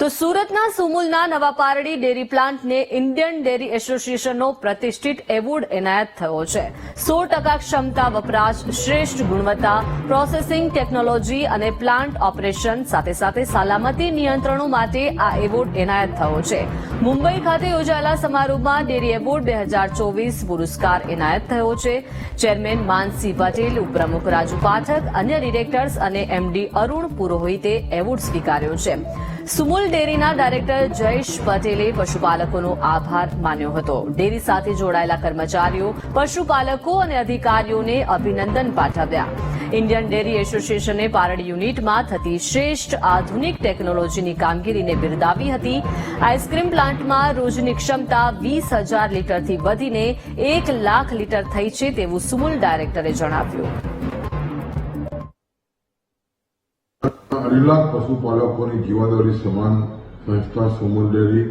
તો સુરતના સુમુલના નવા પારડી ડેરી પ્લાન્ટને ઇન્ડિયન ડેરી એસોસિએશનનો પ્રતિષ્ઠિત એવોર્ડ એનાયત થયો છે. સો ટકા ક્ષમતા વપરાશ, શ્રેષ્ઠ ગુણવત્તા, પ્રોસેસિંગ ટેકનોલોજી અને પ્લાન્ટ ઓપરેશન સાથે સાથે સલામતી નિયંત્રણો માટે આ એવોર્ડ એનાયત થયો છે. મુંબઈ ખાતે યોજાયેલા સમારોહમાં ડેરી એવોર્ડ બે હજાર ચોવીસ પુરસ્કાર એનાયત થયો છે. ચેરમેન માનસી પટેલ, ઉપપ્રમુખ રાજુ પાઠક, અન્ય ડિરેક્ટર્સ અને એમડી અરુણ પુરોહિતે એવોર્ડ સ્વીકાર્યો છે. સુમુલ ડેરીના ડાયરેક્ટર જયેશ પટેલે પશુપાલકોનો આભાર માન્યો હતો. ડેરી સાથે જોડાયેલા કર્મચારીઓ, પશુપાલકો અને અધિકારીઓને અભિનંદન પાઠવ્યા. ઇન્ડિયન ડેરી એસોસિએશને પારડી યુનિટમાં થતી શ્રેષ્ઠ આધુનિક ટેકનોલોજીની કામગીરીને બિરદાવી હતી. આઈસ્ક્રીમ પ્લાન્ટમાં રોજની ક્ષમતા વીસ હજાર લીટરથી વધીને એક લાખ લીટર થઈ છે તેવું સુમુલ ડાયરેક્ટરે જણાવ્યું. અઢી પશુપાલકોની જીવાદોરી સમાન સંસ્થા સુમુલ ડેરી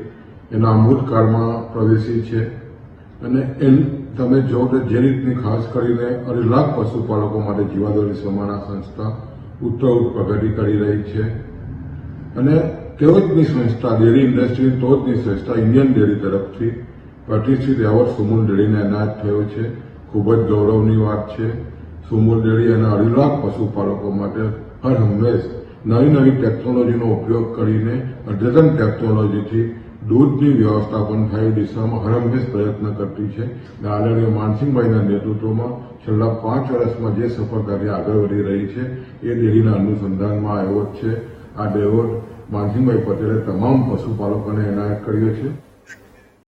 એના અમૃતકાળમાં પ્રવેશી છે. અને એમ તમે જો જે રીતની ખાસ કરીને અઢી પશુપાલકો માટે જીવાદોરી સમાન સંસ્થા ઉત્તર પ્રગતિ કરી રહી છે. અને તેઓજની સંસ્થા ડેરી ઇન્ડસ્ટ્રી ટોચની સંસ્થા ઇન્ડિયન ડેરી તરફથી પ્રતિષ્ઠિત એવોર્ડ સુમુલ ડેરીને એનાયત થયો છે. ખૂબ જ ગૌરવની વાત છે. સુમુલ ડેરી અને અઢી પશુપાલકો માટે હર હંમેશ નવી નવી ટેકનોલોજીનો ઉપયોગ કરીને અદ્યતન ટેકનોલોજીથી દૂધની વ્યવસ્થાપન થાય દિશામાં હર હંમેશ પ્રયત્ન કરતી છે. આદરણીય માનસિંહભાઈના નેતૃત્વમાં છેલ્લા પાંચ વર્ષમાં જે સફળતાથી આગળ વધી રહી છે, એ ડેરીના અનુસંધાનમાં એવોર્ડ છે. આ એવોર્ડ માનસિંહભાઈ પટેલે તમામ પશુપાલકોને એનાયત કર્યો છે.